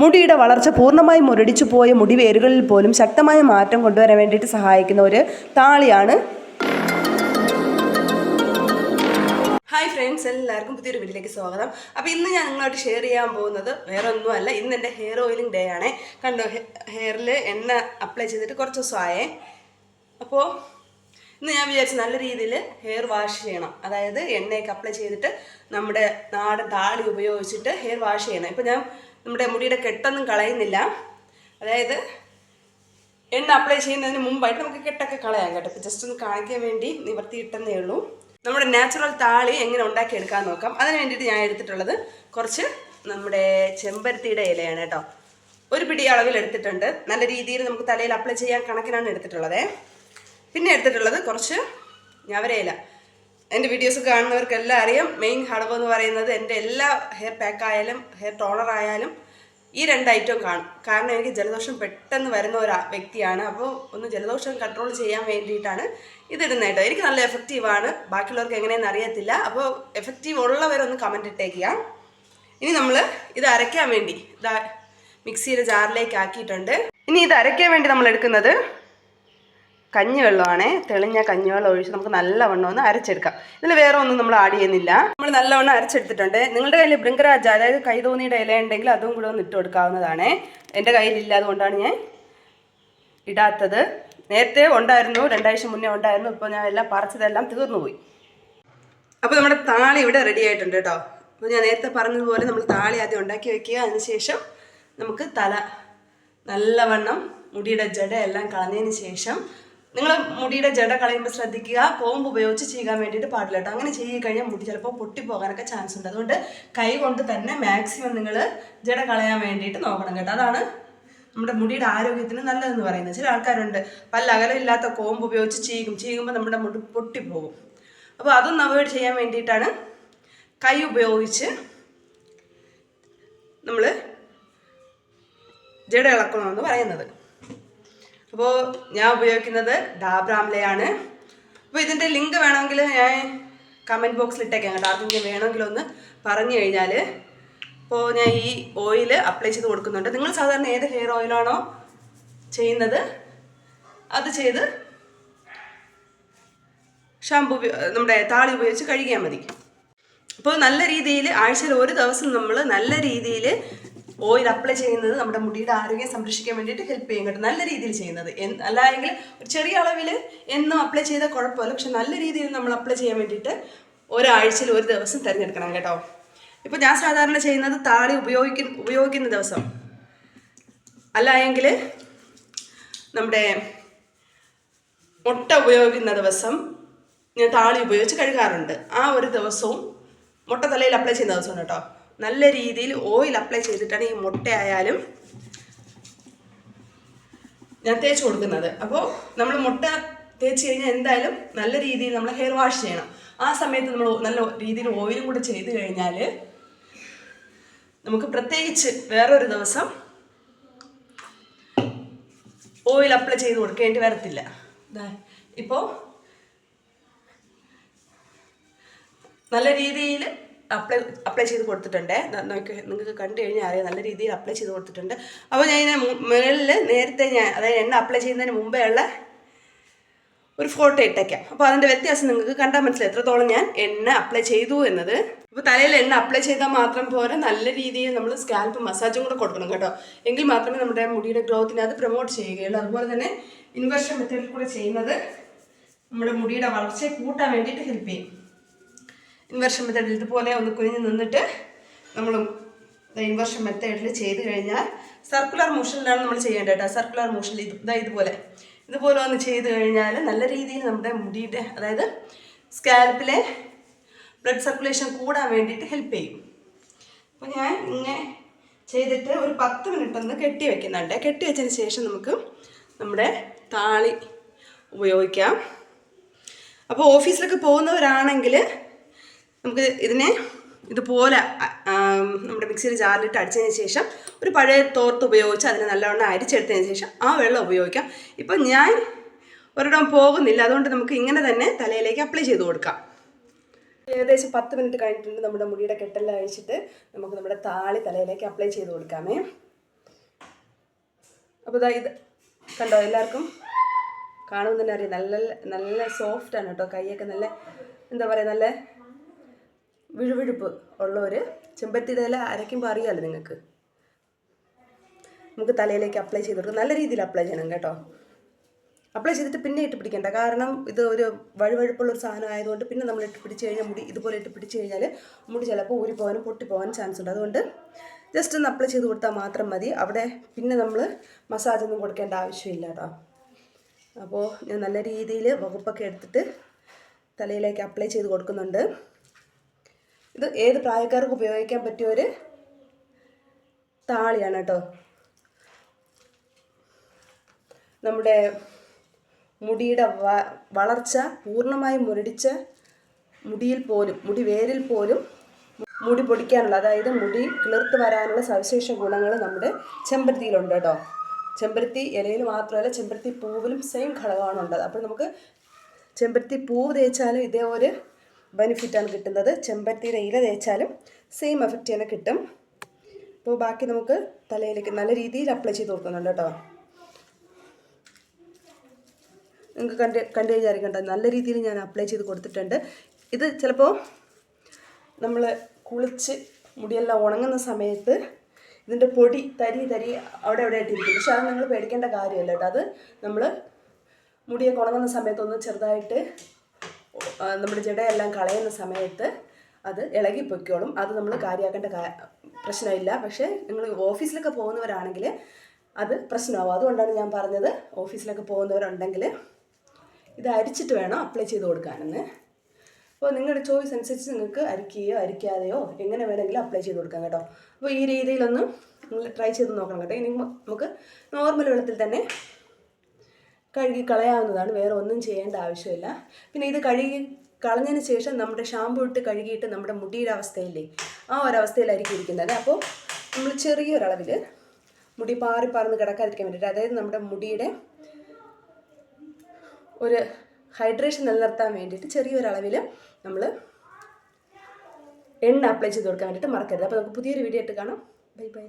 മുടിയുടെ വളർച്ച പൂർണമായും മുരടിച്ചു പോയ മുടി വേരുകളിൽ പോലും ശക്തമായ മാറ്റം കൊണ്ടുവരാൻ വേണ്ടിയിട്ട് സഹായിക്കുന്ന ഒരു താളിയാണ്. ഹായ് ഫ്രണ്ട്സ് എല്ലാവർക്കും പുതിയൊരു വീട്ടിലേക്ക് സ്വാഗതം. അപ്പോൾ ഇന്ന് ഞാൻ നിങ്ങളോട് ഷെയർ ചെയ്യാൻ പോകുന്നത് വേറെ ഒന്നുമല്ല ഇന്ന് എന്റെ ഹെയർ ഓയിലിംഗ് ഡേ ആണ്. കണ്ടോ ഹെയറിൽ എണ്ണ അപ്ലൈ ചെയ്തിട്ട് കുറച്ച് ദിവസമായേ. അപ്പോൾ ഇന്ന് ഞാൻ വിചാരിച്ചു നല്ല രീതിയിൽ ഹെയർ വാഷ് ചെയ്യണം. അതായത് എണ്ണയൊക്കെ അപ്ലൈ ചെയ്തിട്ട് നമ്മുടെ നാടൻ താളി ഉപയോഗിച്ചിട്ട് ഹെയർ വാഷ് ചെയ്യണം. ഇപ്പം ഞാൻ നമ്മുടെ മുടിയുടെ കെട്ടൊന്നും കളയുന്നില്ല. അതായത് എണ്ണ അപ്ലൈ ചെയ്യുന്നതിന് മുമ്പായിട്ട് നമുക്ക് കെട്ടൊക്കെ കളയാം കേട്ടോ. ഇപ്പം ജസ്റ്റ് ഒന്ന് കാണിക്കാൻ വേണ്ടി നിവർത്തിയിട്ടെന്നേ ഉള്ളൂ. നമ്മുടെ നാച്ചുറൽ താളി എങ്ങനെ ഉണ്ടാക്കിയെടുക്കാൻ നോക്കാം. അതിന് വേണ്ടിയിട്ട് ഞാൻ എടുത്തിട്ടുള്ളത് കുറച്ച് നമ്മുടെ ചെമ്പരത്തിയുടെ ഇലയാണ് കേട്ടോ. ഒരു പിടി അളവിൽ എടുത്തിട്ടുണ്ട്. നല്ല രീതിയിൽ നമുക്ക് തലയിൽ അപ്ലൈ ചെയ്യാൻ കണക്കിനാണ് എടുത്തിട്ടുള്ളത്. പിന്നെ എടുത്തിട്ടുള്ളത് കുറച്ച് ഞവരയില. എന്റെ വീഡിയോസ് കാണുന്നവർക്കെല്ലാം അറിയാം. മെയിൻ ഹടവ് എന്ന് പറയുന്നത് എന്റെ എല്ലാ ഹെയർ പാക്ക് ആയാലും ഹെയർ ടോണർ ആയാലും ഈ രണ്ട് ഐറ്റം കാണും. കാരണം എനിക്ക് ജലദോഷം പെട്ടെന്ന് വരുന്ന ഒരു വ്യക്തിയാണ്. അപ്പോൾ ഒന്ന് ജലദോഷം കൺട്രോൾ ചെയ്യാൻ വേണ്ടിയിട്ടാണ് ഇതിടുന്നത് കേട്ടോ. എനിക്ക് നല്ല എഫക്റ്റീവാണ് ബാക്കിയുള്ളവർക്ക് എങ്ങനെയെന്ന് അറിയത്തില്ല. അപ്പോൾ എഫക്റ്റീവ് ഉള്ളവരൊന്ന് കമന്റ് ഇട്ടേക്കുക. ഇനി നമ്മൾ ഇത് അരയ്ക്കാൻ വേണ്ടി ഇതാ മിക്സിയുടെ ജാറിലേക്ക് ആക്കിയിട്ടുണ്ട്. ഇനി ഇത് അരയ്ക്കാൻ വേണ്ടി നമ്മൾ എടുക്കുന്നത് കഞ്ഞിവെള്ളമാണ്. തെളിഞ്ഞ കഞ്ഞിവെള്ളം ഒഴിച്ച് നമുക്ക് നല്ലവണ്ണം ഒന്ന് അരച്ചെടുക്കാം. ഇതിൽ വേറെ ഒന്നും നമ്മൾ ആഡ് ചെയ്യുന്നില്ല. നമ്മൾ നല്ലവണ്ണം അരച്ചെടുത്തിട്ടുണ്ട്. നിങ്ങളുടെ കയ്യിൽ ബൃങ്കരാജ അതായത് കൈതോന്നിയുടെ ഇല ഉണ്ടെങ്കിൽ അതും കൂടെ ഒന്ന് ഇട്ട് കൊടുക്കാവുന്നതാണ്. എന്റെ കയ്യിലില്ല അതുകൊണ്ടാണ് ഞാൻ ഇടാത്തത്. നേരത്തെ ഉണ്ടായിരുന്നു രണ്ടാഴ്ച മുന്നേ ഉണ്ടായിരുന്നു. ഇപ്പോൾ ഞാൻ എല്ലാം പറിച്ചതെല്ലാം തീർന്നു പോയി അപ്പോൾ നമ്മുടെ താളി ഇവിടെ റെഡി ആയിട്ടുണ്ട് കേട്ടോ. അപ്പോൾ ഞാൻ നേരത്തെ പറഞ്ഞതുപോലെ നമ്മൾ താളി ആദ്യം ഉണ്ടാക്കി വെക്കുക. അതിനുശേഷം നമുക്ക് തല നല്ലവണ്ണം മുടിയുടെ ജട എല്ലാം കളഞ്ഞതിന് ശേഷം നിങ്ങൾ മുടിയുടെ ജട കളയുമ്പോൾ ശ്രദ്ധിക്കുക കോമ്പ് ഉപയോഗിച്ച് ചെയ്യാൻ വേണ്ടിയിട്ട് പാടില്ല കേട്ടോ. അങ്ങനെ ചെയ്ത് കഴിഞ്ഞാൽ മുടി ചിലപ്പോൾ പൊട്ടിപ്പോകാനൊക്കെ ചാൻസ് ഉണ്ട്. അതുകൊണ്ട് കൈ കൊണ്ട് തന്നെ മാക്സിമം നിങ്ങൾ ജട കളയാൻ വേണ്ടിയിട്ട് നോക്കണം കേട്ടോ. അതാണ് നമ്മുടെ മുടിയുടെ ആരോഗ്യത്തിന് നല്ലതെന്ന് പറയുന്നത്. ചില ആൾക്കാരുണ്ട് പല അകലമില്ലാത്ത കോമ്പ് ഉപയോഗിച്ച് ചീകും ചീകുമ്പോൾ നമ്മുടെ മുടി പൊട്ടിപ്പോകും. അപ്പോൾ അതൊന്നും അവോയ്ഡ് ചെയ്യാൻ വേണ്ടിയിട്ടാണ് കൈ ഉപയോഗിച്ച് നമ്മൾ ജട ഇളക്കണമെന്ന് പറയുന്നത്. അപ്പോൾ ഞാൻ ഉപയോഗിക്കുന്നത് ഡാബ്രാംലയാണ് അപ്പോൾ ഇതിന്റെ ലിങ്ക് വേണമെങ്കിൽ ഞാൻ കമന്റ് ബോക്സിൽ ഇട്ടേക്കാം കേട്ടോ. ആർക്കെങ്കിലും വേണമെങ്കിൽ ഒന്ന് പറഞ്ഞു കഴിഞ്ഞാൽ അപ്പോൾ ഞാൻ ഈ ഓയിൽ അപ്ലൈ ചെയ്ത് കൊടുക്കുന്നുണ്ട്. നിങ്ങൾ സാധാരണ ഏത് ഹെയർ ഓയിലാണോ ചെയ്യുന്നത് അത് ചെയ്ത് ഷാമ്പു നമ്മുടെ താളി ഉപയോഗിച്ച് കഴുകിയാൽ മതി. അപ്പോൾ നല്ല രീതിയിൽ ആഴ്ചയിൽ ഒരു ദിവസം നമ്മൾ നല്ല രീതിയിൽ ഓയിൽ അപ്ലൈ ചെയ്യുന്നത് നമ്മുടെ മുടിയുടെ ആരോഗ്യം സംരക്ഷിക്കാൻ വേണ്ടിയിട്ട് ഹെൽപ്പ് ചെയ്യും കേട്ടോ. നല്ല രീതിയിൽ ചെയ്യുന്നത്. അല്ലായെങ്കിൽ ഒരു ചെറിയ അളവിൽ എന്നും അപ്ലൈ ചെയ്താൽ കുഴപ്പമില്ല. പക്ഷെ നല്ല രീതിയിൽ നമ്മൾ അപ്ലൈ ചെയ്യാൻ വേണ്ടിയിട്ട് ഒരാഴ്ചയിൽ ഒരു ദിവസം തിരഞ്ഞെടുക്കണം കേട്ടോ. ഇപ്പോൾ ഞാൻ സാധാരണ ചെയ്യുന്നത് താളി ഉപയോഗിക്കുന്ന ഉപയോഗിക്കുന്ന ദിവസം. അല്ല എങ്കിൽ നമ്മുടെ മുട്ട ഉപയോഗിക്കുന്ന ദിവസം ഞാൻ താളി ഉപയോഗിച്ച് കഴുകാറുണ്ട്. ആ ഒരു ദിവസവും മുട്ട തലയിൽ അപ്ലൈ ചെയ്യുന്ന ദിവസമാണ് കേട്ടോ. നല്ല രീതിയിൽ ഓയിൽ അപ്ലൈ ചെയ്തിട്ടാണ് ഈ മുട്ടയായാലും ഞാൻ തേച്ച് കൊടുക്കുന്നത്. അപ്പോൾ നമ്മൾ മുട്ട തേച്ച് കഴിഞ്ഞാൽ എന്തായാലും നല്ല രീതിയിൽ നമ്മൾ ഹെയർ വാഷ് ചെയ്യണം. ആ സമയത്ത് നമ്മൾ നല്ല രീതിയിൽ ഓയിലും കൂടെ ചെയ്ത് കഴിഞ്ഞാൽ നമുക്ക് പ്രത്യേകിച്ച് വേറൊരു ദിവസം ഓയിൽ അപ്ലൈ ചെയ്ത് കൊടുക്കേണ്ടി വരത്തില്ല. ഇപ്പോൾ നല്ല രീതിയിൽ അപ്ലൈ അപ്ലൈ ചെയ്ത് കൊടുത്തിട്ടുണ്ട്. നോക്കി നിങ്ങൾക്ക് കണ്ടു കഴിഞ്ഞാൽ അറിയാം നല്ല രീതിയിൽ അപ്ലൈ ചെയ്ത് കൊടുത്തിട്ടുണ്ട്. അപ്പോൾ ഞാൻ ഇതിനെ മുകളിൽ നേരത്തെ ഞാൻ അതായത് എണ്ണ അപ്ലൈ ചെയ്യുന്നതിന് മുമ്പേ ഉള്ള ഒരു ഫോട്ടോ ഇട്ടേക്കാം. അപ്പോൾ അതിന്റെ വ്യത്യാസം നിങ്ങൾക്ക് കണ്ടാൽ മനസ്സിലായി. എത്രത്തോളം ഞാൻ എണ്ണ അപ്ലൈ ചെയ്തു എന്നത്. അപ്പോൾ തലയിൽ എണ്ണ അപ്ലൈ ചെയ്താൽ മാത്രം പോരാ നല്ല രീതിയിൽ നമ്മൾ സ്കാൽപ്പ് മസാജും കൂടെ കൊടുക്കണം കേട്ടോ. എങ്കിൽ മാത്രമേ നമ്മുടെ മുടിയുടെ ഗ്രോത്തിനെ അത് പ്രൊമോട്ട് ചെയ്യുകയുള്ളൂ. അതുപോലെ തന്നെ ഇൻവേർഷൻ മെത്തേഡിൽ കൂടെ ചെയ്യുന്നത് നമ്മുടെ മുടിയുടെ വളർച്ചയെ കൂട്ടാൻ വേണ്ടിയിട്ട് ഹെൽപ്പ് ചെയ്യും. ഇൻവേർഷൻ മെത്തേഡിൽ ഇതുപോലെ ഒന്ന് കുനിഞ്ഞ് നിന്നിട്ട് നമ്മൾ ഇൻവെർഷൻ മെത്തേഡിൽ ചെയ്ത് കഴിഞ്ഞാൽ സർക്കുലർ മോഷനിലാണ് നമ്മൾ ചെയ്യേണ്ടത് കേട്ടോ. സർക്കുലർ മോഷനിൽ ഇത് ഇതാ ഇതുപോലെ. ഇതുപോലെ ഒന്ന് ചെയ്ത് കഴിഞ്ഞാൽ നല്ല രീതിയിൽ നമ്മുടെ മുടിയുടെ അതായത് സ്കാൽപ്പിലെ ബ്ലഡ് സർക്കുലേഷൻ കൂടാൻ വേണ്ടിയിട്ട് ഹെൽപ്പ് ചെയ്യും. അപ്പോൾ ഞാൻ ഇങ്ങനെ ചെയ്തിട്ട് ഒരു പത്ത് മിനിറ്റ് ഒന്ന് കെട്ടി വെക്കുന്നുണ്ട്. കെട്ടി വെച്ചതിന് ശേഷം നമുക്ക് നമ്മുടെ താളി ഉപയോഗിക്കാം. അപ്പോൾ ഓഫീസിലൊക്കെ പോകുന്നവരാണെങ്കിൽ നമുക്ക് ഇതിനെ ഇതുപോലെ നമ്മുടെ മിക്സിയിൽ ജാറിലിട്ട് അടിച്ചതിന് ശേഷം ഒരു പഴയ തോർത്ത് ഉപയോഗിച്ച് അതിനെ നല്ലവണ്ണം അരിച്ചെടുത്തതിന് ശേഷം ആ വെള്ളം ഉപയോഗിക്കാം. ഇപ്പം ഞാൻ ഒരിടം പോകുന്നില്ല. അതുകൊണ്ട് നമുക്ക് ഇങ്ങനെ തന്നെ തലയിലേക്ക് അപ്ലൈ ചെയ്ത് കൊടുക്കാം. ഏകദേശം പത്ത് മിനിറ്റ് കഴിഞ്ഞിട്ടുണ്ട് നമ്മുടെ മുടിയുടെ കെട്ടെല്ലാം അഴിച്ചിട്ട്. നമുക്ക് നമ്മുടെ താളി തലയിലേക്ക് അപ്ലൈ ചെയ്ത് കൊടുക്കാമേ. അപ്പോൾ ഇതാ ഇത് കണ്ടോ എല്ലാവർക്കും? കാണുമെന്ന് തന്നെ അറിയാം. നല്ല നല്ല സോഫ്റ്റാണ് കേട്ടോ. കൈയൊക്കെ നല്ല എന്താ പറയുക നല്ല വിഴുവിഴുപ്പ് ഉള്ളവർ ചെമ്പരത്തിയുടെ ഇല അരയ്ക്കുമ്പോൾ അറിയാമല്ലോ നിങ്ങൾക്ക്? നമുക്ക് തലയിലേക്ക് അപ്ലൈ ചെയ്ത് കൊടുക്കും നല്ല രീതിയിൽ അപ്ലൈ ചെയ്യണം കേട്ടോ. അപ്ലൈ ചെയ്തിട്ട് പിന്നെ ഇട്ട് പിടിക്കേണ്ട. കാരണം ഇത് ഒരു വഴുവഴുപ്പുള്ള ഒരു സാധനം ആയതുകൊണ്ട് പിന്നെ നമ്മൾ ഇട്ട് പിടിച്ച് കഴിഞ്ഞാൽ മുടി ഇതുപോലെ ഇട്ട് പിടിച്ച് കഴിഞ്ഞാൽ മുടി ചിലപ്പോൾ ഊരിപ്പോകാനും പൊട്ടിപ്പോകാനും ചാൻസ് ഉണ്ട്. അതുകൊണ്ട് ജസ്റ്റ് ഒന്ന് അപ്ലൈ ചെയ്ത് കൊടുത്താൽ മാത്രം മതി. അവിടെ പിന്നെ നമ്മൾ മസാജ് ഒന്നും കൊടുക്കേണ്ട ആവശ്യമില്ല കേട്ടോ. അപ്പോൾ ഞാൻ നല്ല രീതിയിൽ വകുപ്പൊക്കെ എടുത്തിട്ട് തലയിലേക്ക് അപ്ലൈ ചെയ്ത് കൊടുക്കുന്നുണ്ട്. ഇത് ഏത് പ്രായക്കാർക്ക് ഉപയോഗിക്കാൻ പറ്റിയ ഒരു താളിയാണ് കേട്ടോ. നമ്മുടെ മുടിയുടെ വളർച്ച പൂർണമായും മുരടിച്ച മുടിയിൽ പോലും മുടി വേരിൽ പോലും മുടി പൊടിക്കാനുള്ള അതായത് മുടി കിളിർത്ത് വരാനുള്ള സവിശേഷ ഗുണങ്ങൾ നമ്മുടെ ചെമ്പരത്തിയിലുണ്ട് കേട്ടോ. ചെമ്പരത്തി ഇലയിൽ മാത്രമല്ല ചെമ്പരത്തി പൂവിലും സെയിം ഘടകമാണ് ഉള്ളത്. അപ്പോൾ നമുക്ക് ചെമ്പരത്തി പൂവ് തേച്ചാലും ഇതേപോലെ ബെനിഫിറ്റാണ് കിട്ടുന്നത്. ചെമ്പരത്തിയുടെ ഇല തേച്ചാലും സെയിം എഫക്റ്റ് തന്നെ കിട്ടും. അപ്പോൾ ബാക്കി നമുക്ക് തലയിലേക്ക് നല്ല രീതിയിൽ അപ്ലൈ ചെയ്ത് കൊടുക്കുന്നുണ്ട് കേട്ടോ. നിങ്ങൾക്ക് കണ്ട് കണ്ടു വിചാരിക്കേണ്ട നല്ല രീതിയിൽ ഞാൻ അപ്ലൈ ചെയ്ത് കൊടുത്തിട്ടുണ്ട്. ഇത് ചിലപ്പോൾ നമ്മൾ കുളിച്ച് മുടിയെല്ലാം ഉണങ്ങുന്ന സമയത്ത് ഇതിന്റെ പൊടി തരി തരി അവിടെ അവിടെ ആയിട്ടിരിക്കും പക്ഷെ അത് നിങ്ങൾ പേടിക്കേണ്ട കാര്യമല്ല കേട്ടോ. അത് നമ്മൾ മുടിയൊക്കെ ഉണങ്ങുന്ന സമയത്തൊന്ന് ചെറുതായിട്ട് നമ്മുടെ ജടയെല്ലാം കളയുന്ന സമയത്ത് അത് ഇളകി പൊയ്ക്കോളും. അത് നമ്മൾ കാര്യമാക്കേണ്ട പ്രശ്നമില്ല. പക്ഷേ നിങ്ങൾ ഓഫീസിലൊക്കെ പോകുന്നവരാണെങ്കിൽ അത് പ്രശ്നമാവും. അതുകൊണ്ടാണ് ഞാൻ പറഞ്ഞത് ഓഫീസിലൊക്കെ പോകുന്നവരുണ്ടെങ്കിൽ ഇത് അരിച്ചിട്ട് വേണം അപ്ലൈ ചെയ്ത് കൊടുക്കാനെന്ന്. അപ്പോൾ നിങ്ങളുടെ ചോയ്സ് അനുസരിച്ച് നിങ്ങൾക്ക് അരിക്കുകയോ അരിക്കാതെയോ എങ്ങനെ വേണമെങ്കിലും അപ്ലൈ ചെയ്ത് കൊടുക്കാം കേട്ടോ. അപ്പോൾ ഈ രീതിയിലൊന്നും നിങ്ങൾ ട്രൈ ചെയ്ത് നോക്കണം കേട്ടോ. ഇനി നമുക്ക് നോർമൽ വെള്ളത്തിൽ തന്നെ കഴുകി കളയാവുന്നതാണ് വേറെ ഒന്നും ചെയ്യേണ്ട ആവശ്യമില്ല. പിന്നെ ഇത് കഴുകി കളഞ്ഞതിന് ശേഷം നമ്മുടെ ഷാമ്പു ഇട്ട് കഴുകിയിട്ട് നമ്മുടെ മുടിയുടെ അവസ്ഥയില്ലേ? ആ ഒരവസ്ഥയിലായിരിക്കും ഇരിക്കുന്നത് അപ്പോൾ നമ്മൾ ചെറിയൊരളവിൽ മുടി പാറി പറന്ന് കിടക്കാതിരിക്കാൻ വേണ്ടിയിട്ട് അതായത് നമ്മുടെ മുടിയുടെ ഒരു ഹൈഡ്രേഷൻ നിലനിർത്താൻ വേണ്ടിയിട്ട് ചെറിയൊരളവിൽ നമ്മൾ എണ്ണ അപ്ലൈ ചെയ്ത് കൊടുക്കാൻ വേണ്ടിയിട്ട് മറക്കരുത്. അപ്പോൾ നമുക്ക് പുതിയൊരു വീഡിയോ ആയിട്ട് കാണാം. Bye bye.